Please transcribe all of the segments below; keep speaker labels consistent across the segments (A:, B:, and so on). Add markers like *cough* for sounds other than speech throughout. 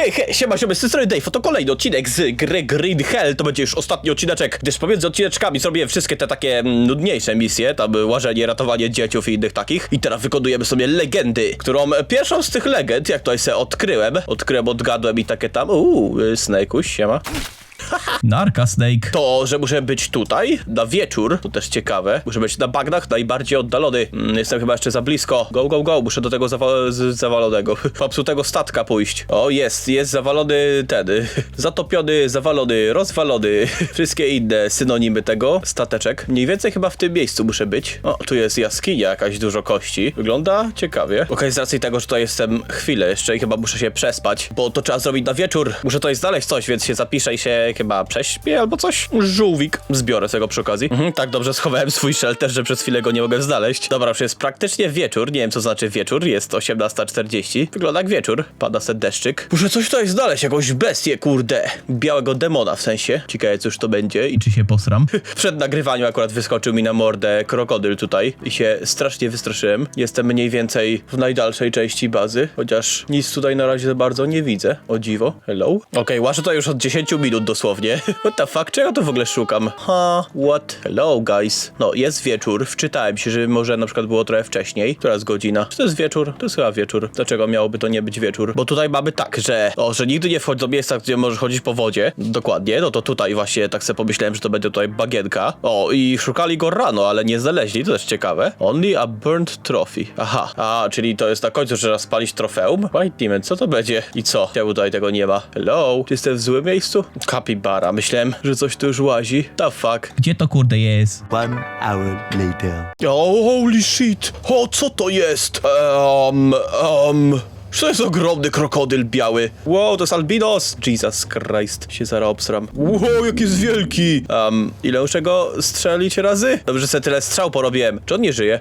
A: Hej, hej, siema, siema, z tej strony Dave, to kolejny odcinek z gry Green Hell, to będzie już ostatni odcineczek, gdyż pomiędzy odcineczkami zrobiłem wszystkie te takie mm, nudniejsze misje, tam łażenie, ratowanie dzieciów i innych takich, i teraz wykonujemy sobie legendy, którą pierwszą z tych legend, jak tutaj se odkryłem, odkryłem, odgadłem i takie tam, uuu, y, Snake'uś, siema.
B: Narka Snake.
A: To, że muszę być tutaj na wieczór, to też ciekawe. Muszę być na bagnach najbardziej oddalony. Mm, jestem chyba jeszcze za blisko. Go, go, go. Muszę do tego zawa- z- zawalonego, *laughs* popsutego statka pójść. O, jest, jest zawalony ten, *laughs* zatopiony, zawalony, rozwalony. *laughs* Wszystkie inne synonimy tego. Stateczek. Mniej więcej chyba w tym miejscu muszę być. O, tu jest jaskinia, jakaś dużo kości. Wygląda ciekawie. Okej, z racji tego, że tutaj jestem chwilę jeszcze i chyba muszę się przespać, bo to trzeba zrobić na wieczór. Muszę tutaj znaleźć coś, więc się zapiszę i się chyba prześpię albo coś. Żółwik. Zbiorę tego przy okazji. Mhm, tak dobrze schowałem swój shelter, że przez chwilę go nie mogę znaleźć. Dobra, już jest praktycznie wieczór. Nie wiem, co znaczy wieczór. Jest 18.40. Wygląda jak wieczór. Pada se deszczyk. Muszę coś tutaj znaleźć, jakąś bestię, kurde. Białego demona w sensie. Ciekawe, cóż to będzie. I
B: Czy się posram? *laughs*
A: przed nagrywaniu akurat wyskoczył mi na mordę krokodyl tutaj i się strasznie wystraszyłem. Jestem mniej więcej w najdalszej części bazy, chociaż nic tutaj na razie za bardzo nie widzę. O dziwo. Hello? Okej, łażę tutaj już od 10 minut dosłownie. *laughs* What the fuck? Czego tu w ogóle szukam? Ha, what? Hello, guys. No, jest wieczór. Wczytałem się, że może na przykład było trochę wcześniej. Która jest godzina? Czy to jest wieczór? To jest chyba wieczór. Dlaczego miałoby to nie być wieczór? Bo tutaj mamy tak, że o, że nigdy nie wchodź do miejsca, gdzie możesz chodzić po wodzie. Dokładnie. No to tutaj właśnie tak sobie pomyślałem, że to będzie tutaj bagienka. O, i szukali go rano, ale nie znaleźli. To też ciekawe. Only a burnt trophy. Aha. A, czyli to jest na końcu, że trzeba spalić trofeum? White Demon, co to będzie? I co? Czemu tutaj tego nie ma? Hello? Czy jestem w złym miejscu? Capybara. Myślałem, że coś tu już łazi. The fuck?
B: Gdzie to kurde jest?
C: One hour later.
A: O, holy shit! O, co to jest? Um, um... To jest ogromny krokodyl biały. Wow, to jest albinos! Jesus Christ, się zaraz obsram. Wow, jaki jest wielki! Um, ile muszę go strzelić razy? Dobrze, że sobie tyle strzał porobiłem. Czy on nie żyje?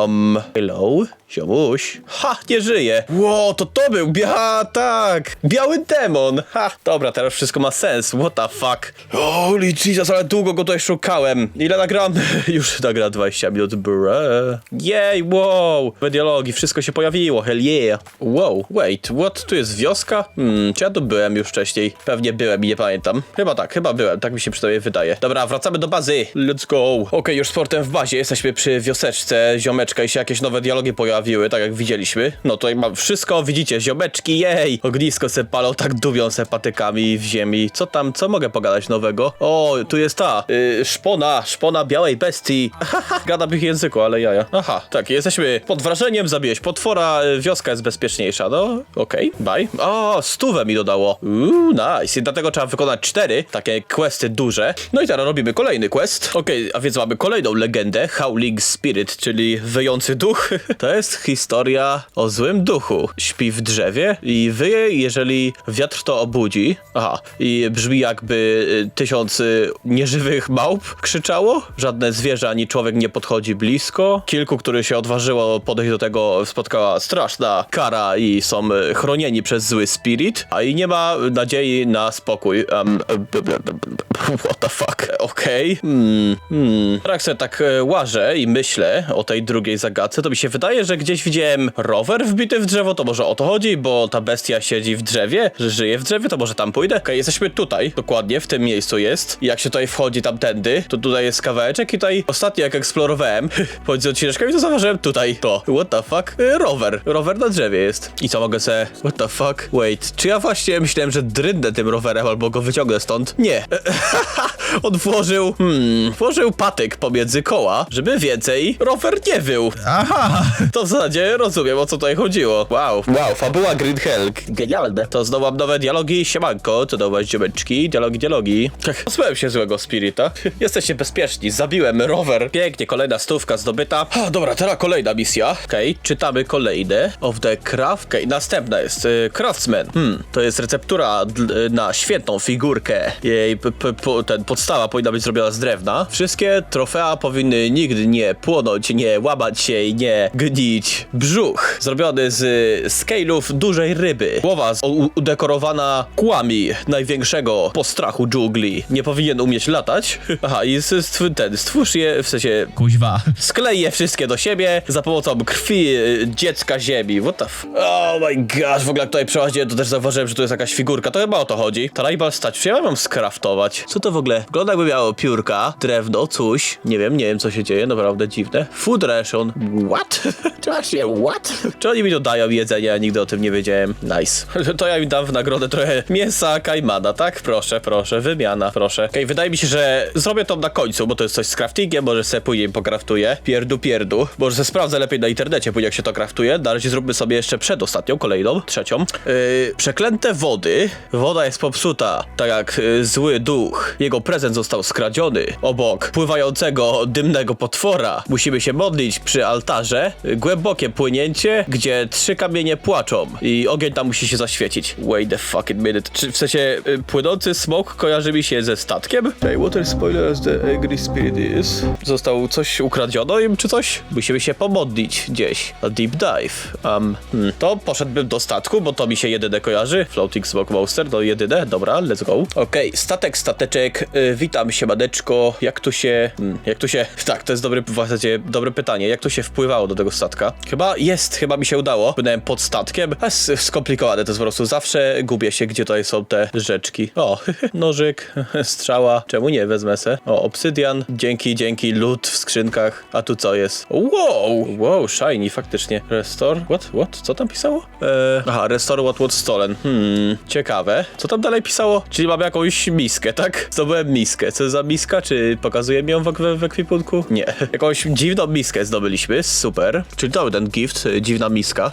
A: Um, hello? Ziomuś? Ha, nie żyje. Wow, to to był, bia, tak. Biały demon. Ha, dobra, teraz wszystko ma sens. What the fuck? Holy Jesus, ale długo go tutaj szukałem. Ile nagram? *laughs* Już nagra 20 minut, bruh. Jej, wow. We dialogi, wszystko się pojawiło, hell yeah. Wow, wait, what? Tu jest wioska? Hmm, czy ja tu byłem już wcześniej? Pewnie byłem i nie pamiętam. Chyba tak, chyba byłem, tak mi się przynajmniej wydaje. Dobra, wracamy do bazy. Let's go. Okej, już sportem w bazie, jesteśmy przy wioseczce, ziomeczka i się jakieś nowe dialogi pojawiły, tak jak widzieliśmy. No tutaj mam wszystko, widzicie, ziomeczki, jej! Ognisko se palą, tak dubią se patykami w ziemi. Co tam, co mogę pogadać nowego? O, tu jest ta, y, szpona, szpona białej bestii. Haha, gada w ich języku, ale jaja. Aha, tak, jesteśmy pod wrażeniem, zabiłeś potwora, y, wioska jest bezpieczniejsza, no, okej, bye. O, stówę mi dodało. Uuu, nice. I dlatego trzeba wykonać cztery takie questy duże. No i teraz robimy kolejny quest. Okej, a więc mamy kolejną legendę, Howling Spirit, czyli wyjący duch. *laughs* To jest historia o złym duchu. Śpi w drzewie i wyje, jeżeli wiatr to obudzi. Aha, i brzmi jakby y, tysiąc nieżywych małp krzyczało. Żadne zwierzę ani człowiek nie podchodzi blisko. Kilku, których się odważyło podejść do tego, spotkała straszna kara i są y, chronieni przez zły spirit, a i nie ma nadziei na spokój. Um, what the fuck? Okej. Hmm. Hmm. Jak sobie tak e, łażę i myślę o tej drugiej zagadce, to mi się wydaje, że gdzieś widziałem rower wbity w drzewo, to może o to chodzi, bo ta bestia siedzi w drzewie, że żyje w drzewie, to może tam pójdę? Okej, jesteśmy tutaj, dokładnie, w tym miejscu jest. Jak się tutaj wchodzi tamtędy, to tutaj jest kawałeczek i tutaj ostatnio jak eksplorowałem *laughs* pomiędzy odcineczkami, to zauważyłem tutaj to. What the fuck? E, Rower. Rower na drzewie jest. I co mogę se... What the fuck? Wait, czy ja właśnie myślałem, że dryndę tym rowerem albo go wyciągnę stąd? Nie. *laughs* On włożył, hmm, włożył patyk pomiędzy koła, żeby więcej rower nie wył.
B: Aha!
A: To zasadzie rozumiem, o co tutaj chodziło. Wow. Wow, fabuła Green Hell. Genialne. To znowu mam nowe dialogi. Siemanko, to nowe ziomeczki. Dialogi, dialogi. Pozbyłem się złego spirita. *laughs* Jesteście bezpieczni. Zabiłem rower. Pięknie, kolejna stówka zdobyta. A, dobra, teraz kolejna misja. Okej, czytamy kolejne. Of the craft. Okej, następna jest y, Craftsman. Hmm, to jest receptura dl- na świętą figurkę. Jej ten podstawa powinna być zrobiona z drewna. Wszystkie trofea powinny nigdy nie płonąć, nie łamać się i nie gnić brzuch zrobiony z scale'ów dużej ryby. Głowa udekorowana kłami największego postrachu dżungli. Nie powinien umieć latać. *laughs* Aha, i stw- ten, stwórz je, w sensie
B: Kuźwa.
A: Sklej je wszystkie do siebie za pomocą krwi y, dziecka ziemi. What the f... Oh my gosh, w ogóle jak tutaj przechodziłem, to też zauważyłem, że tu jest jakaś figurka. To chyba o to chodzi. Tribal stać. Czy ja mam skraftować? Co to w ogóle? Wygląda jakby miało piórka, drewno, coś. Nie wiem, nie wiem co się dzieje, naprawdę dziwne. Food ration. What? *laughs* Właśnie, what? Czy oni mi dodają jedzenie, ja nigdy o tym nie wiedziałem. Nice. *laughs* To ja im dam w nagrodę trochę mięsa kajmana, tak? Proszę, proszę, wymiana, proszę. Okej, wydaje mi się, że zrobię to na końcu, bo to jest coś z craftingiem, może sobie później pokraftuję. Pierdu, pierdu. Może se sprawdzę lepiej na internecie, później jak się to kraftuje. Na razie zróbmy sobie jeszcze przedostatnią, kolejną, trzecią. Yy, przeklęte wody. Woda jest popsuta, tak jak yy, zły duch. Jego prezent został skradziony. Obok pływającego, dymnego potwora. Musimy się modlić przy altarze. Yy, głębokie płynięcie, gdzie trzy kamienie płaczą i ogień tam musi się zaświecić. Wait the fucking minute. Czy w sensie yy, płynący smok kojarzy mi się ze statkiem? Hey, water spoiler as the angry spirit is. Został coś ukradziono im czy coś? Musimy się pomodlić gdzieś. A deep dive. Um, hmm. To poszedłbym do statku, bo to mi się jedyne kojarzy. Floating Smoke Monster, to jedyne. Dobra, let's go. Okej, statek, stateczek. Y, witam się, madeczko. Jak tu się... Hmm, jak tu się... *laughs* Tak, to jest dobre, w zasadzie dobre pytanie. Jak tu się wpływało do tego statka? Chyba jest, chyba mi się udało. Płynąłem pod statkiem. A s- skomplikowane to jest po prostu. Zawsze gubię się, gdzie tutaj są te rzeczki. O, *laughs* nożyk, *laughs* strzała. Czemu nie? Wezmę se. O, obsydian. Dzięki, dzięki. Lód w skrzynkach. A tu co jest? Wow! Wow, shiny, faktycznie. Restore? What? What? Co tam pisało? Eee, aha, restore what was stolen. Hmm, ciekawe. Co tam dalej pisało? Czyli mamy jakąś miskę, tak? Zdobyłem miskę. Co za miska? Czy pokazuje mi ją w, w, w ekwipunku? Nie. *laughs* Jakąś dziwną miskę zdobyliśmy. Super. Czyli był ten gift. Dziwna miska.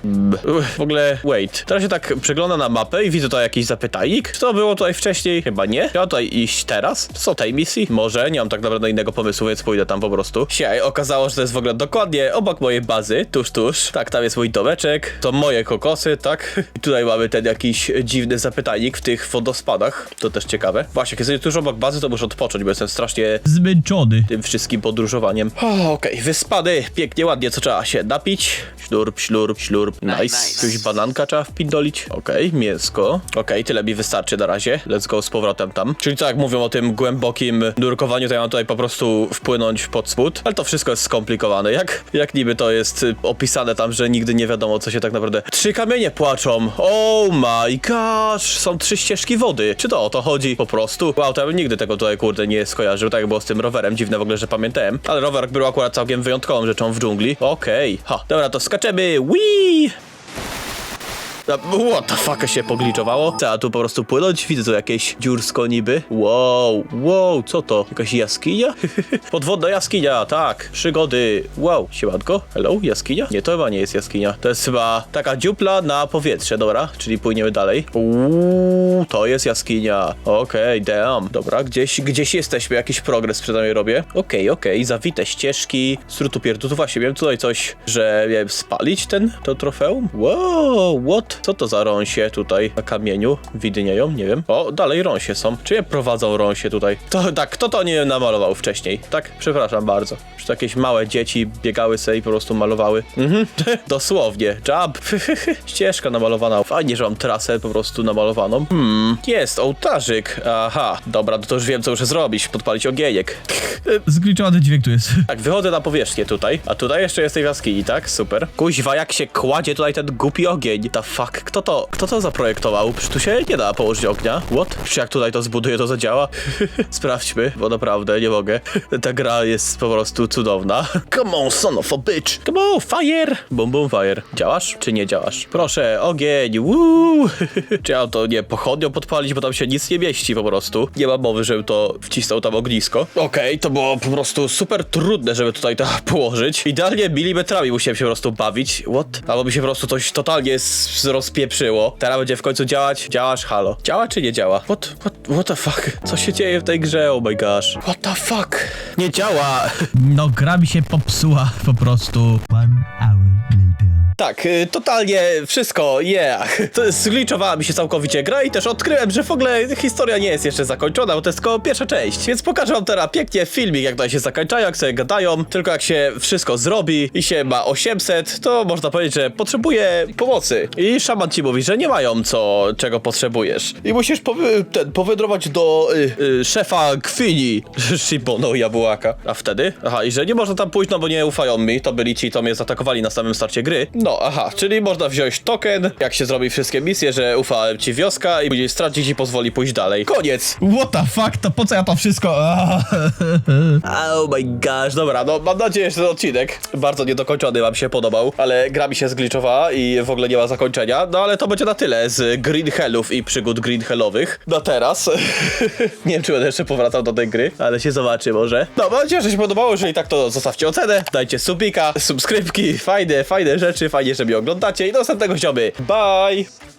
A: Uff, W ogóle, wait. Teraz się tak przegląda na mapę i widzę tutaj jakiś zapytajnik. Czy to było tutaj wcześniej? Chyba nie. Ja tutaj iść teraz? Co tej misji? Może. Nie mam tak naprawdę innego pomysłu, więc pójdę tam po prostu. Dzisiaj okazało, że to jest w ogóle dokładnie obok mojej bazy. Tuż, tuż. Tak, tam jest mój domeczek. To moje kokosy, tak? I tutaj mamy ten jakiś dziwny zapytajnik w tych wodospadach. To też ciekawe. Właśnie, jesteś tuż obok bazy, to muszę odpocząć, bo jestem strasznie
B: Zmęczony.
A: tym wszystkim podróżowaniem. O, Okej, wyspady, pięknie, ładnie, co trzeba się napić? Ślurp, ślurp, ślurp, nice.
C: nice.
A: Bananka trzeba wpindolić. Okej, mięsko. Okej, tyle mi wystarczy na razie. Let's go z powrotem tam. Czyli tak jak mówią o tym głębokim nurkowaniu, to ja mam tutaj po prostu wpłynąć pod spód. Ale to wszystko jest skomplikowane. Jak, jak niby to jest y, opisane tam, że nigdy nie wiadomo, co się tak naprawdę... Trzy kamienie płaczą. Oh my gosh, są trzy ścieżki wody. Czy to o to chodzi po prostu? Wow, to ja bym nigdy tego tutaj, kurde, nie skojarzył. Tak jak było z tym rowerem. Dziwne w ogóle, że pamiętałem. Ale rower był akurat całkiem wyjątkową rzeczą w dżungli. Okej. Dobra, to skaczemy. Wii! A, What the fuck się pogliczowało? Trzeba tu po prostu płynąć, widzę tu jakieś dziursko niby. Wow, wow, co to? Jakaś jaskinia? *laughs* Podwodna jaskinia, tak, przygody. Wow, siemanko, hello, jaskinia? Nie, to chyba nie jest jaskinia. To jest chyba taka dziupla na powietrze, dobra, czyli płyniemy dalej. Uuu, to jest jaskinia. Okej, damn. Dobra, gdzieś, gdzieś jesteśmy, jakiś progres przynajmniej robię. Okej, okej, zawite ścieżki, strutu pierdutu. Właśnie, miałem tutaj coś, że miałem spalić ten, to trofeum. Wow, what? Co to za rąsie tutaj na kamieniu widnieją? Nie wiem. O, dalej rąsie są. Czy je prowadzą rąsie tutaj? To tak, kto to nie namalował wcześniej? Tak, przepraszam bardzo. Czy to jakieś małe dzieci biegały sobie i po prostu malowały? Mhm, *laughs* dosłownie. Jump. *laughs* Ścieżka namalowana. Fajnie, że mam trasę po prostu namalowaną. Hmm, jest ołtarzyk. Aha, dobra, to już wiem, co muszę zrobić. Podpalić ogiejek. *laughs*
B: Zgliczony dźwięk tu jest.
A: Tak, wychodzę na powierzchnię tutaj, a tutaj jeszcze jest tej jaskini, tak? Super. Kuźwa, jak się kładzie tutaj ten głupi ogień. The fuck, kto to, kto to zaprojektował? Przecież tu się nie da położyć ognia. What? Czy jak tutaj to zbuduję, to zadziała? *laughs* Sprawdźmy, bo naprawdę nie mogę. Ta gra jest po prostu cudowna. *laughs* Come on, son of a bitch. Come on, fire. Boom, boom, fire. Działasz, czy nie działasz? Proszę, ogień, woo. *laughs* czy ja to nie pochodnią podpalić, bo tam się nic nie mieści po prostu. Nie ma mowy, żebym to wcisnął tam ognisko. Okej, to było po prostu super trudne, żeby tutaj to położyć. Idealnie milimetrami musiałem się po prostu bawić. What? Albo mi się po prostu coś totalnie s- rozpieprzyło. Teraz będzie w końcu działać. Działasz, halo. Działa czy nie działa? What, what, what the fuck? Co się dzieje w tej grze? Oh my gosh. What the fuck? Nie działa.
B: No, gra mi się popsuła po prostu.
C: One hour.
A: Tak, y, totalnie wszystko, yeah. Zgliczowała mi się całkowicie gra i też odkryłem, że w ogóle historia nie jest jeszcze zakończona, bo to jest tylko pierwsza część. Więc pokażę wam teraz pięknie filmik, jak tutaj się zakończają, jak sobie gadają. Tylko jak się wszystko zrobi i się ma 800, to można powiedzieć, że potrzebuje pomocy. I szaman ci mówi, że nie mają co, czego potrzebujesz. I musisz powy, ten, powędrować do y, y, szefa Kwini, *laughs* Shibono Jabułaka. A wtedy? Aha, i że nie można tam pójść, no bo nie ufają mi, to byli ci, to mnie zaatakowali na samym starcie gry. No, aha, czyli można wziąć token, jak się zrobi wszystkie misje, że ufałem ci wioska i później stracić i pozwoli pójść dalej. Koniec!
B: What the fuck, to po co ja to wszystko? *laughs*
A: Oh my gosh, dobra, no mam nadzieję, że ten odcinek bardzo niedokończony wam się podobał, ale gra mi się zgliczowała i w ogóle nie ma zakończenia, no ale to będzie na tyle z Green Hellów i przygód Green Hellowych. Na teraz. *laughs* nie wiem, czy będę jeszcze powracał do tej gry, ale się zobaczy może. No, mam nadzieję, że się podobało, jeżeli tak, to zostawcie ocenę, dajcie subika, subskrypki, fajne, fajne rzeczy, fajnie, że mnie oglądacie i do następnego ziomy. Bye!